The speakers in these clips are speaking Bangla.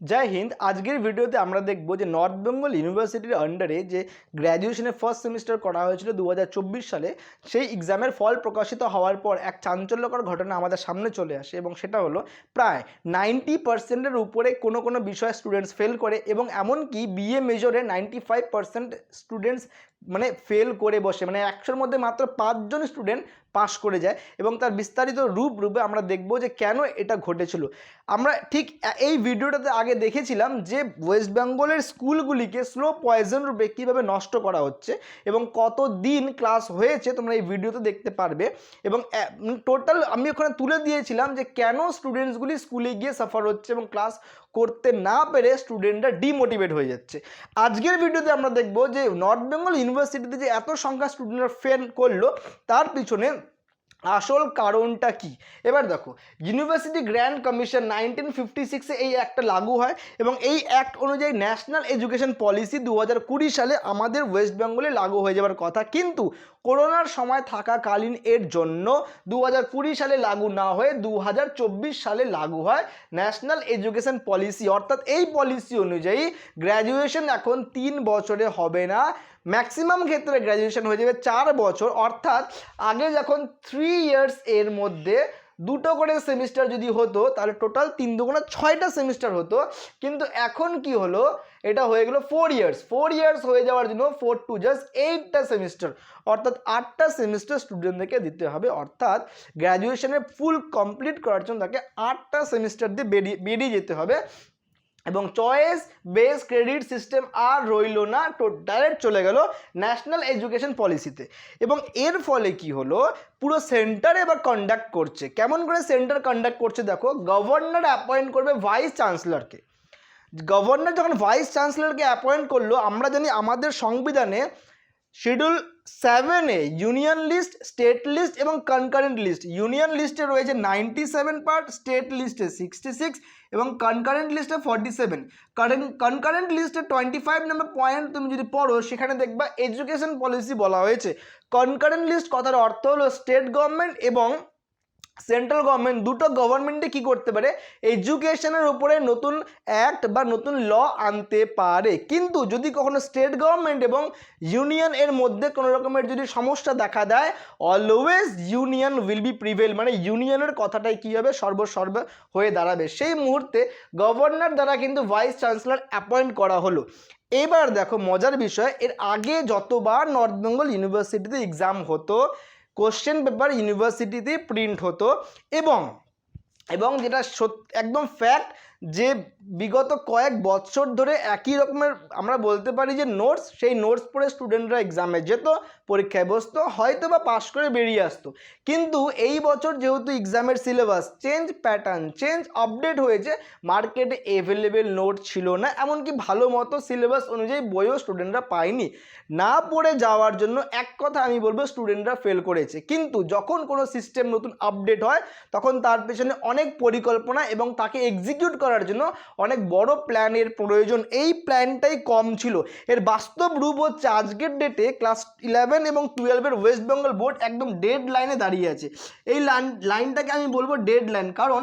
জয় হিন্দ, আজকের ভিডিওতে আমরা দেখব যে নর্থ বেঙ্গল ইউনিভার্সিটির আন্ডারে যে গ্র্যাজুয়েশনের ফার্স্ট সেমিস্টার করা হয়েছিল দু হাজার চব্বিশ সালে, সেই এক্সামের ফল প্রকাশিত হওয়ার পর এক চাঞ্চল্যকর ঘটনা আমাদের সামনে চলে আসে এবং সেটা হলো প্রায় নাইনটি পার্সেন্টের উপরে কোনো কোনো বিষয়ে স্টুডেন্টস ফেল করে এবং এমনকি বিএ মেজরে নাইনটি ফাইভ পার্সেন্ট স্টুডেন্টস মানে ফেল করে বসে মানে একশোর মধ্যে মাত্র পাঁচজন স্টুডেন্ট পাস করে যায় এবং তার বিস্তারিত রূপ রূপে আমরা দেখব যে কেন এটা ঘটেছিল। আমরা ঠিক এই ভিডিওটাতে আগে দেখেছিলাম যে ওয়েস্ট বেঙ্গলের স্কুলগুলিকে স্লো পয়জন রূপে কীভাবে নষ্ট করা হচ্ছে এবং কত দিন ক্লাস হয়েছে তোমরা এই ভিডিওতে দেখতে পারবে এবং টোটাল আমি ওখানে তুলে দিয়েছিলাম যে কেন স্টুডেন্টসগুলি স্কুলে গিয়ে সাফার হচ্ছে এবং ক্লাস করতে না পেরে স্টুডেন্টরা ডিমোটিভেট হয়ে যাচ্ছে। আজকের ভিডিওতে আমরা দেখব যে নর্থ বেঙ্গল ইউনিভার্সিটিতে যে এত সংখ্যা স্টুডেন্টরা ফেল করল, তার পিছনে আসল কারণটা কি? এবার দেখো university grand commission nineteen fifty সিক্সে এই অ্যাক্টটা লাগু হয় এবং এই অ্যাক্ট অনুযায়ী ন্যাশনাল এডুকেশন পলিসি দু হাজার কুড়ি সালে আমাদের ওয়েস্ট বেঙ্গলে লাগু হয়ে যাওয়ার কথা। কিন্তু করোনার সময় থাকাকালীন এর জন্য দু হাজার কুড়ি সালে লাগু না হয়ে দু হাজার চব্বিশ সালে লাগু হয় ন্যাশনাল এডুকেশন পলিসি। অর্থাৎ এই পলিসি অনুযায়ী গ্র্যাজুয়েশন এখন তিন বছরে হবে না। ম্যাক্সিমাম ক্ষেত্রে গ্র্যাজুয়েশন হয়ে যাবে চার বছর। অর্থাৎ আগে যখন থ্রি ইয়ার্স এর মধ্যে দুটো করে সেমিস্টার যদি হতো, তাহলে টোটাল তিন দুগুণা ছয়টা সেমিস্টার হতো। কিন্তু এখন কি হলো? এটা হয়ে গেলো ফোর ইয়ার্স ফোর ইয়ার্স হয়ে যাওয়ার জন্য ফোর টু জাস্ট এইটটা সেমিস্টার অর্থাৎ আটটা সেমিস্টার স্টুডেন্টদেরকে দিতে হবে। অর্থাৎ গ্র্যাজুয়েশনের ফুল কমপ্লিট করার জন্য তাকে আটটা সেমিস্টার দিয়ে বেরিয়ে বেরিয়ে যেতে হবে। এবং চয়েস বেস ক্রেডিট সিস্টেম আর রইল না। ডাইরেক্ট চলে গেল ন্যাশনাল এডুকেশন পলিসিতে এবং এর ফলে কি হলো? পুরো সেন্টার এবার কন্ডাক্ট করছে। কেমন করে সেন্টার কন্ডাক্ট করছে দেখো? গভর্নর অ্যাপয়েন্ট করবে ভাইস চ্যান্সেলরকে গভর্নর যখন ভাইস চ্যান্সেলরকে অ্যাপয়েন্ট করল, আমরা জানি আমাদের সংবিধানে শিডিউল সেভেনে ইউনিয়ন লিস্ট, স্টেট লিস্ট এবং কনকারেন্ট লিস্ট। ইউনিয়ন লিস্টে রয়েছে নাইনটি সেভেন পার্ট, স্টেট লিস্টে সিক্সটি সিক্স এবং কনকারেন্ট লিস্টে ফর্টি সেভেন। কনকারেন্ট লিস্টে টোয়েন্টি ফাইভ নাম্বার পয়েন্ট তুমি যদি পড়ো, সেখানে দেখবা এডুকেশন পলিসি বলা হয়েছে। কনকারেন্ট লিস্ট কথার অর্থ হলো স্টেট গভর্নমেন্ট এবং সেন্ট্রাল গভর্নমেন্ট দুটো গভর্নমেন্টে কি করতে পারে? এডুকেশনের উপরে নতুন অ্যাক্ট বা নতুন ল আনতে পারে। কিন্তু যদি কখনো স্টেট গভর্নমেন্ট এবং ইউনিয়ন এর মধ্যে কোনো রকমের যদি সমস্যা দেখা দেয় always union will be prevail মানে ইউনিয়নের কথাটাই কী হবে? সর্বসর্ব হয়ে দাঁড়াবে। সেই মুহূর্তে গভর্নর দ্বারা কিন্তু ভাইস চ্যান্সেলর অ্যাপয়েন্ট করা হলো। এবার দেখো মজার বিষয়, এর আগে যতবার নর্থ বেঙ্গল ইউনিভার্সিটিতে এক্সাম হতো কোশ্চেন পেপার ইউনিভার্সিটিতে প্রিন্ট হতো এবং এবং যেটা একদম ফ্যাক্ট যে বিগত কয়েক বছর ধরে একই রকমের আমরা বলতে পারি যে নোটস সেই নোটস পড়ে স্টুডেন্টরা এক্সামে যেত, পরীক্ষায় বসতো হয়তো বা পাশ করে বেরিয়ে আসতো। কিন্তু এই বছর যেহেতু এক্সামের syllabus change pattern change update হয়েছে মার্কেটে এভেলেবেল নোট ছিল না, এমনকি ভালো মতো সিলেবাস অনুযায়ী বইও স্টুডেন্টরা পায়নি। না পড়ে যাওয়ার জন্য এক কথা আমি বলব স্টুডেন্টরা ফেল করেছে। কিন্তু যখন কোনো সিস্টেম নতুন আপডেট হয়, তখন তার পেছনে অনেক পরিকল্পনা এবং তাকে এক্সিকিউট করার জন্য অনেক বড় প্ল্যানের প্রয়োজন। এই প্ল্যানটাই কম ছিল। এর বাস্তব রূপ হচ্ছে আজকের ডেটে ক্লাস ইলেভেন এবং টুয়েলভের ওয়েস্ট বেঙ্গল বোর্ড একদম ডেড লাইনে দাঁড়িয়ে আছে। এই লাইন লাইনটাকে আমি বলব ডেড লাইন কারণ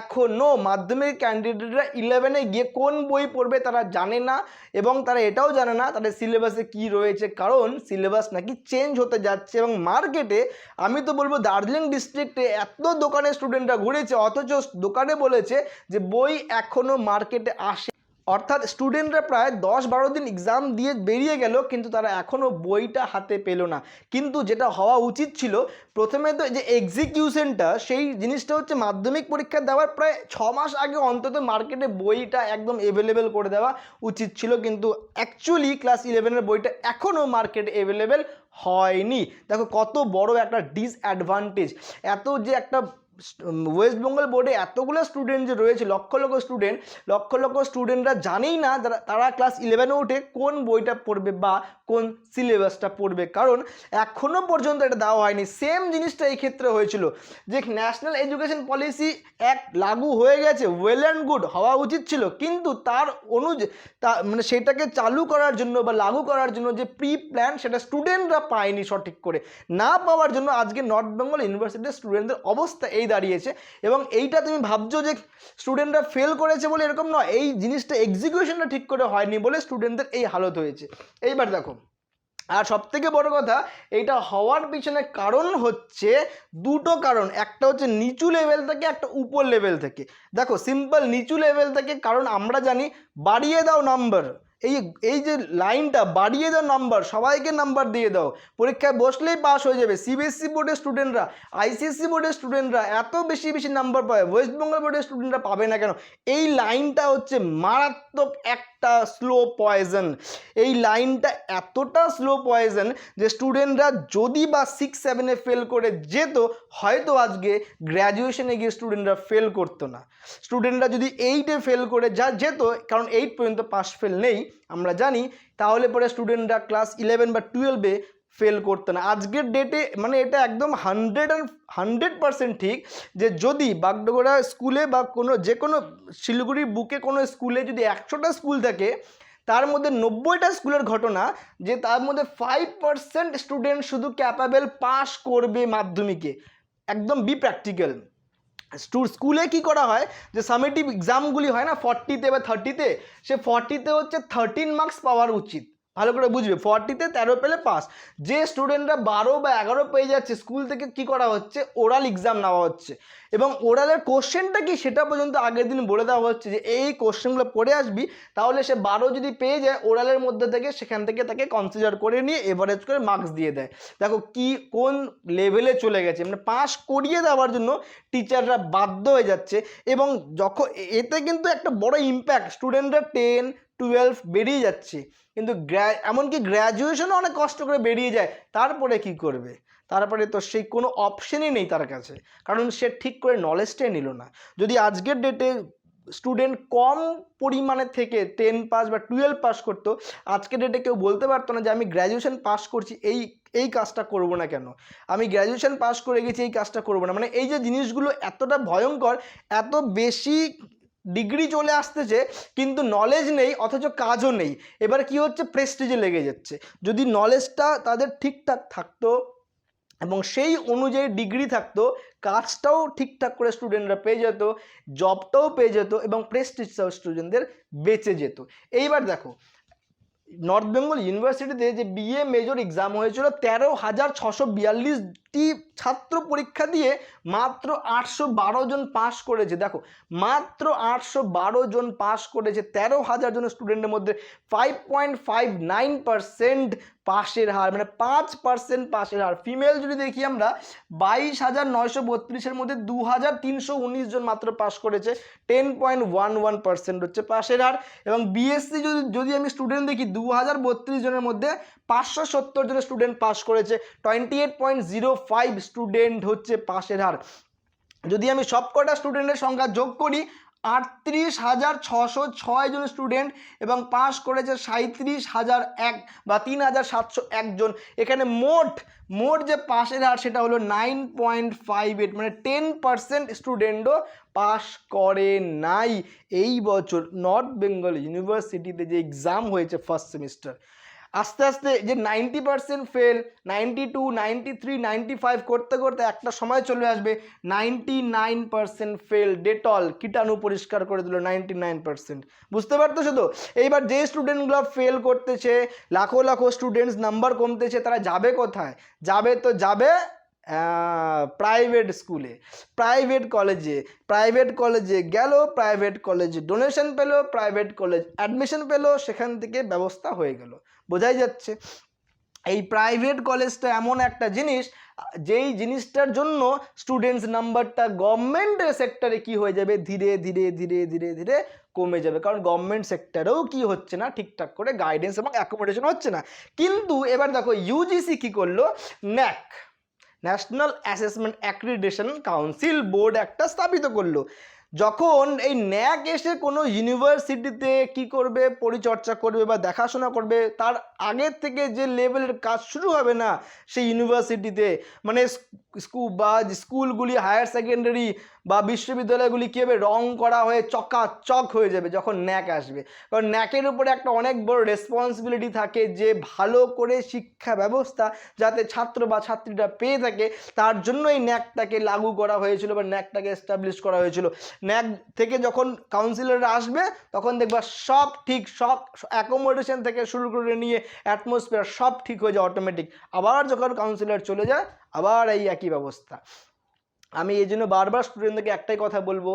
এখনও মাধ্যমিক ক্যান্ডিডেটরা ইলেভেনে গিয়ে কোন বই পড়বে তারা জানে না এবং তারা এটাও জানে না তাদের সিলেবাসে কি রয়েছে, কারণ সিলেবাস নাকি চেঞ্জ হতে যাচ্ছে এবং মার্কেটে আমি তো বলব দার্জিলিং ডিস্ট্রিক্টে এত দোকানে স্টুডেন্টরা ঘুরেছে, অথচ দোকানে বলেছে যে বই এখনও মার্কেটে আসে। অর্থাৎ স্টুডেন্টরা প্রায় দশ বারো দিন এক্সাম দিয়ে বেরিয়ে গেল, কিন্তু তারা এখনও বইটা হাতে পেল না। কিন্তু যেটা হওয়া উচিত ছিল, প্রথমে তো যে এক্সিকিউশনটা সেই জিনিসটা হচ্ছে মাধ্যমিক পরীক্ষা দেওয়ার প্রায় ছ মাস আগে অন্তত মার্কেটে বইটা একদম এভেলেবেল করে দেওয়া উচিত ছিল, কিন্তু অ্যাকচুয়ালি ক্লাস ইলেভেনের বইটা এখনও মার্কেটে এভেলেবেল হয়নি। দেখো কত বড় একটা ডিসঅ্যাডভান্টেজ এত যে একটা ওয়েস্ট বেঙ্গল বোর্ডে এতগুলো স্টুডেন্ট যে রয়েছে, লক্ষ লক্ষ স্টুডেন্ট লক্ষ লক্ষ স্টুডেন্টরা জানেই না যারা, তারা ক্লাস ইলেভেনে উঠে কোন বইটা পড়বে বা কোন সিলেবাসটা পড়বে। কারণ এখনও পর্যন্ত এটা দেওয়া হয়নি। সেম জিনিসটা এই ক্ষেত্রে হয়েছিল যে ন্যাশনাল এডুকেশন পলিসি এক লাগু হয়ে গেছে ওয়েল অ্যান্ড গুড হওয়া উচিত ছিল। কিন্তু তার অনুয তা মানে সেটাকে চালু করার জন্য বা লাগু করার জন্য যে প্রি প্ল্যান সেটা স্টুডেন্টরা পায়নি সঠিক করে। না পাওয়ার জন্য আজকে নর্থ বেঙ্গল ইউনিভার্সিটির স্টুডেন্টদের অবস্থা এই গিয়েই দাঁড়িয়েছে এবং এইটা তুমি ভাবছ যে স্টুডেন্টরা ফেল করেছে বলে এরকম নয়। এই জিনিসটা এক্সিকিউশনটা ঠিক করে হয়নি বলে স্টুডেন্টদের এই হালত হয়েছে। এইবার দেখো, আর সব থেকে বড় কথা, এইটা হওয়ার পিছনে কারণ হচ্ছে দুটো কারণ। একটা হচ্ছে নিচু লেভেল থেকে, একটা উপর লেভেল থেকে। দেখো সিম্পল নিচু লেভেল থেকে, কারণ আমরা জানি, বাড়িয়ে দাও নাম্বার এই এই যে লাইনটা, বাড়িয়ে দাও নাম্বার সবাইকে নাম্বার দিয়ে দাও। পরীক্ষায় বসলেই পাস হয়ে যাবে। সিবিএসসি বোর্ডের স্টুডেন্টরা আইসিএসসি বোর্ডের স্টুডেন্টরা এত বেশি বেশি নাম্বার পাবে। ওয়েস্ট বেঙ্গল বোর্ডের স্টুডেন্টরা পাবে না কেন? এই লাইনটা হচ্ছে মারাত্মক একটা স্লো পয়জন এই লাইনটা এতটা স্লো পয়জন যে স্টুডেন্টরা যদি বা সিক্স সেভেনে ফেল করে যেত, হয়তো আজকে গ্র্যাজুয়েশনে গিয়ে স্টুডেন্টরা ফেল করতো না। স্টুডেন্টরা যদি এইটে ফেল করে যা যেত, কারণ এইট পর্যন্ত পাস ফেল নেই, আমরা জানি, তাহলে পরে স্টুডেন্টরা ক্লাস ইলেভেন বা টুয়েলভে ফেল করতো না। আজকের ডেটে মানে এটা একদম হান্ড্রেড অ্যান্ড হান্ড্রেড পারসেন্ট ঠিক যে যদি বাগডোগরা স্কুলে বা কোনো যে কোনো শিলিগুড়ির বুকে কোনো স্কুলে যদি একশোটা স্কুল থাকে, তার মধ্যে নব্বইটা স্কুলের ঘটনা যে তার মধ্যে ফাইভ পার্সেন্ট স্টুডেন্ট শুধু ক্যাপাবেল পাস করবে মাধ্যমিকে। একদম বি প্র্যাকটিক্যাল স্কুলে কি করা হয়? যে সামেটিভ এক্সামগুলি হয় না ফর্টিতে বা থার্টিতে সে ফর্টিতে হচ্ছে থার্টিন মার্কস পাওয়ার উচিত। ভালো করে বুঝবে। ফর্টিতে তেরো পেলে পাস যে স্টুডেন্টরা বারো বা এগারো পেয়ে যাচ্ছে স্কুল থেকে কি করা হচ্ছে? ওরাল এক্সাম নেওয়া হচ্ছে। এবং ওরালের কোশ্চেনটা কি? সেটা পর্যন্ত আগের দিন বলে দেওয়া হচ্ছে যে, এই কোশ্চেনগুলো পড়ে আসবি, তাহলে সে বারো যদি পেয়ে যায় ওরালের মধ্যে থেকে সেখান থেকে তাকে কনসিডার করে নিয়ে এভারেজ করে মার্কস দিয়ে দেয়। দেখো কি, কোন লেভেলে চলে গেছে। মানে পাস করিয়ে দেওয়ার জন্য টিচাররা বাধ্য হয়ে যাচ্ছে। এবং যখন এতে কিন্তু একটা বড় ইম্প্যাক্ট স্টুডেন্টরা টেন টুয়েলভ বেরিয়ে যাচ্ছে। কিন্তু গ্র্যা এমনকি গ্র্যাজুয়েশনও অনেক কষ্ট করে বেরিয়ে যায়। তারপরে কি করবে? তারপরে তো সেই কোনো অপশনই নেই তার কাছে। কারণ সে ঠিক করে নলেজটাই নিল না। যদি আজকের ডেটে স্টুডেন্ট কম পরিমাণে থেকে টেন পাস বা টুয়েলভ পাস করতো, আজকের ডেটে কেউ বলতে পারতো না যে, আমি গ্র্যাজুয়েশন পাস করছি, এই এই কাজটা করব না কেন? আমি গ্র্যাজুয়েশন পাস করে গেছি, এই কাজটা করব না। মানে এই যে জিনিসগুলো এতটা ভয়ঙ্কর, এত বেশি ডিগ্রি চলে আসতেছে, কিন্তু নলেজ নেই, অথচ কাজও নেই। এবার কি হচ্ছে? প্রেস্টিজে লেগে যাচ্ছে। যদি নলেজটা তাদের ঠিকঠাক থাকতো এবং সেই অনুযায়ী ডিগ্রি থাকতো, কাজটাও ঠিকঠাক করে স্টুডেন্টরা পেয়ে যেত জবটাও পেয়ে যেত এবং প্রেস্টিজটাও স্টুডেন্টদের বেঁচে যেত। এইবার দেখো নর্থ বেঙ্গল ইউনিভার্সিটিতে যে বিএ মেজর এক্সাম হয়েছিল, তেরো হাজার ছশো বিয়াল্লিশটি ছাত্র পরীক্ষা দিয়ে মাত্র আটশো বারো জন পাশ করেছে। দেখো, মাত্র আটশো বারো জন পাশ করেছে, তেরো হাজার জন স্টুডেন্টের মধ্যে five point five nine percent পাশের হার মানে পাঁচ পার্সেন্ট পাশের হার। ফিমেল যদি দেখি আমরা, বাইশ হাজার নয়শো বত্রিশের মধ্যে দু হাজার তিনশো উনিশ জন মাত্র পাশ করেছে ten point one one percent হচ্ছে পাশের হার। এবং বিএসসি যদি যদি আমি স্টুডেন্ট দেখি দু হাজার বত্রিশ জনের মধ্যে পাঁচশো সত্তর জন স্টুডেন্ট পাশ করেছে twenty eight point zero five student হচ্ছে পাশের হার। যদি আমি সবকটা স্টুডেন্টের সংখ্যা যোগ করি, আটত্রিশ হাজার ছশো ছয় জন স্টুডেন্ট এবং পাস করেছে সাঁত্রিশ হাজার এক বা তিন হাজার সাতশো একজন এখানে মোট মোট যে পাশের হার সেটা হলো নাইন পয়েন্ট ফাইভ এইট মানে টেন পার্সেন্ট স্টুডেন্টও পাস করে নাই। এই বছর নর্থ বেঙ্গল ইউনিভার্সিটিতে যে এক্সাম হয়েছে ফার্স্ট সেমিস্টার আস্তে আস্তে যে ninety percent fail ninety two, ninety three, ninety five করতে করতে একটা সময় চলে আসবে, ninety nine percent fail Dettol কীটাণু পরিষ্কার করে দিল নাইনটি নাইন পারসেন্ট। বুঝতে পারতো শুধু এইবার যে স্টুডেন্টগুলো ফেল করতেছে, লাখো লাখো স্টুডেন্টস নাম্বার কমতেছে, তারা যাবে কোথায়? যাবে তো যাবে প্রাইভেট স্কুলে প্রাইভেট কলেজে প্রাইভেট কলেজে গেল প্রাইভেট কলেজে ডোনেশন পেল প্রাইভেট কলেজ অ্যাডমিশন পেল, সেখান থেকে ব্যবস্থা হয়ে গেল। বোঝাই যাচ্ছে, এই প্রাইভেট কলেজটা এমন একটা জিনিস, যেই জিনিসটার জন্য স্টুডেন্টস নাম্বারটা গভর্নমেন্টের সেক্টরে কি হয়ে যাবে? ধীরে ধীরে ধীরে ধীরে ধীরে কমে যাবে। কারণ গভর্নমেন্ট সেক্টরেও কি হচ্ছে না? ঠিকঠাক করে গাইডেন্স এবং অ্যাকোমোডেশন হচ্ছে না। কিন্তু এবার দেখো ইউজিসি কি করল? NAAC National Assessment Accreditation Council board একটা স্থাপিত করল। যখন এই ন্যাক এসে কোনো ইউনিভার্সিটিতে কি করবে, পরিচর্যা করবে বা দেখাশোনা করবে, তার আগের থেকে যে লেভেলের কাজ শুরু হবে না সেই ইউনিভার্সিটিতে মানে স্কুল বা স্কুলগুলি হায়ার সেকেন্ডারি বা বিশ্ববিদ্যালয়গুলি কী হবে রং করা হয়ে চকাচক হয়ে যাবে যখন ন্যাক আসবে? কারণ ন্যাকের উপরে একটা অনেক বড় রেসপন্সিবিলিটি থাকে যে ভালো করে শিক্ষা ব্যবস্থা যাতে ছাত্র বা ছাত্রীরা পেয়ে থাকে, তার জন্য এই ন্যাকটাকে লাগু করা হয়েছিল বা ন্যাকটাকে এস্টাবলিশ করা হয়েছিল। ন্যাক থেকে যখন কাউন্সিলররা আসবে, তখন দেখবা সব ঠিক, সব অ্যাকোমোডেশন থেকে শুরু করে নিয়ে অ্যাটমসফিয়ার সব ঠিক হয়ে যায় অটোমেটিক আবার যখন কাউন্সিলর চলে যায়, আবার এই একই ব্যবস্থা। আমি এই জন্য বারবার স্টুডেন্টদেরকে একটাই কথা বলব,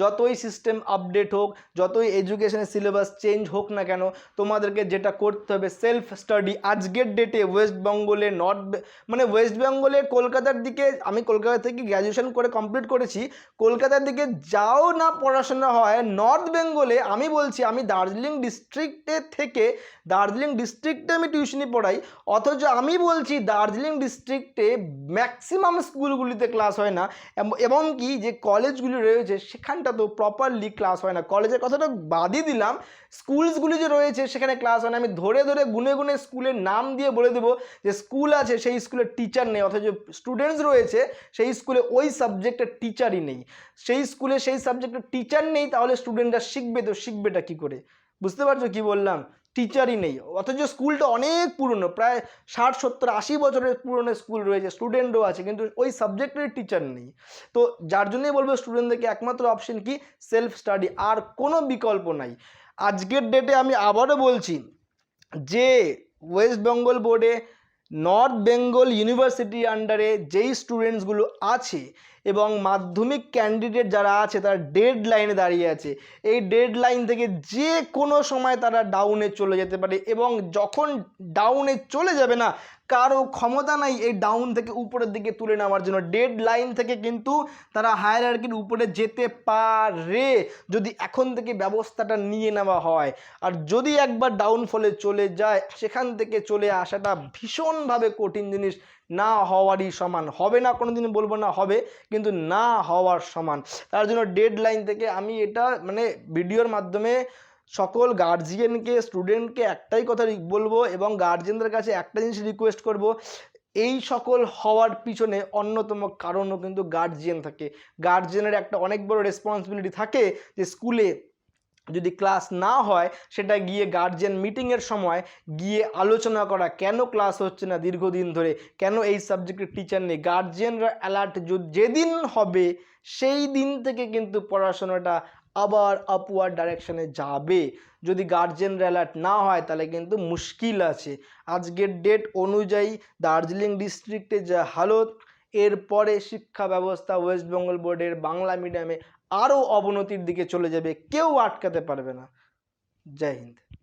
যতই সিস্টেম আপডেট হোক, যতই এডুকেশনের সিলেবাস চেঞ্জ হোক না কেন, তোমাদেরকে যেটা করতে হবে সেলফ স্টাডি আজকের ডেটে ওয়েস্ট বেঙ্গলে নর্থ মানে ওয়েস্ট বেঙ্গলে কলকাতার দিকে, আমি কলকাতা থেকে গ্র্যাজুয়েশন করে কমপ্লিট করেছি, কলকাতার দিকে যাও না পড়াশোনা হয় নর্থ বেঙ্গলে আমি বলছি, আমি দার্জিলিং ডিস্ট্রিক্টে থেকে দার্জিলিং ডিস্ট্রিক্টে আমি টিউশনি পড়াই, অথচ আমি বলছি দার্জিলিং ডিস্ট্রিক্টে ম্যাক্সিমাম স্কুলগুলিতে ক্লাস হয় না এবং কি যে কলেজগুলি রয়েছে, সেখানটা তো প্রপারলি ক্লাস হয় না। কলেজের কথাটা বাদই দিলাম। স্কুলসগুলি যে রয়েছে, সেখানে ক্লাস হয় না। আমি ধরে ধরে গুনে গুনে স্কুলের নাম দিয়ে বলে দেবো যে স্কুল আছে, সেই স্কুলের টিচার নেই। অথচ স্টুডেন্টস রয়েছে, সেই স্কুলে ওই সাবজেক্টের টিচারই নেই। সেই স্কুলে সেই সাবজেক্টের টিচার নেই, তাহলে স্টুডেন্টরা শিখবে তো শিখবেটা কী করে? বুঝতে পারছ কি বললাম? টিচারই নেই। অথচ স্কুলটা অনেক পুরনো, প্রায় ষাট, সত্তর, আশি বছরের পুরনো স্কুল রয়েছে স্টুডেন্টও আছে, কিন্তু ওই সাবজেক্টের টিচার নেই। তো যার জন্যই বলব স্টুডেন্টদেরকে একমাত্র অপশন কি? সেলফ স্টাডি আর কোনো বিকল্প নাই। আজকের ডেটে আমি আবারও বলছি যে ওয়েস্ট বেঙ্গল বোর্ডে নর্থ বেঙ্গল ইউনিভার্সিটি আন্ডারে যেই স্টুডেন্টসগুলো আছে এবং মাধ্যমিক ক্যান্ডিডেট যারা আছে তারা ডেড লাইনে দাঁড়িয়ে আছে, এই ডেড লাইন থেকে যে কোনো সময় তারা ডাউনে চলে যেতে পারে এবং যখন ডাউনে চলে যাবে না কারও ক্ষমতা নাই এই ডাউন থেকে উপরের দিকে তুলে নেওয়ার জন্য। ডেড লাইন থেকে কিন্তু তারা হায়ারার্কির উপরে যেতে পারে যদি এখন থেকে ব্যবস্থাটা নিয়ে নেওয়া হয়। আর যদি একবার ডাউনফলে চলে যায়, সেখান থেকে চলে আসাটা ভীষণভাবে কঠিন জিনিস। না হওয়ারই সমান। হবে না কোনো দিন বলব না, হবে, কিন্তু না হওয়ার সমান। তার জন্য ডেড লাইন থেকে আমি এটা মানে ভিডিওর মাধ্যমে সকল গার্জিয়ানকে স্টুডেন্টকে একটাই কথা বলব এবং গার্জিয়ানদের কাছে একটা জিনিস রিকোয়েস্ট করব, এই সকল হওয়ার পিছনে অন্যতম কারণও কিন্তু গার্জিয়ান থাকে। গার্জিয়ানের একটা অনেক বড় রেসপন্সিবিলিটি থাকে যে স্কুলে যদি ক্লাস না হয়, সেটা গিয়ে গার্জিয়ান মিটিংয়ের সময় গিয়ে আলোচনা করা। কেন ক্লাস হচ্ছে না দীর্ঘদিন ধরে? কেন এই সাবজেক্টের টিচার নেই? গার্জিয়ানরা অ্যালার্ট যেদিন হবে, সেই দিন থেকে কিন্তু পড়াশোনাটা আবার আপওয়ার্ড ডাইরেকশনে যাবে। যদি গার্জেন অ্যালার্ট না হয়, তাহলে কিন্তু মুশকিল আছে। আজকের ডেট অনুযায়ী দার্জিলিং ডিস্ট্রিক্টে যা হালত, এরপরে শিক্ষা ব্যবস্থা ওয়েস্ট বেঙ্গল বোর্ডের বাংলা মিডিয়ামে আরও অবনতির দিকে চলে যাবে। কেউ আটকাতে পারবে না। জয় হিন্দ।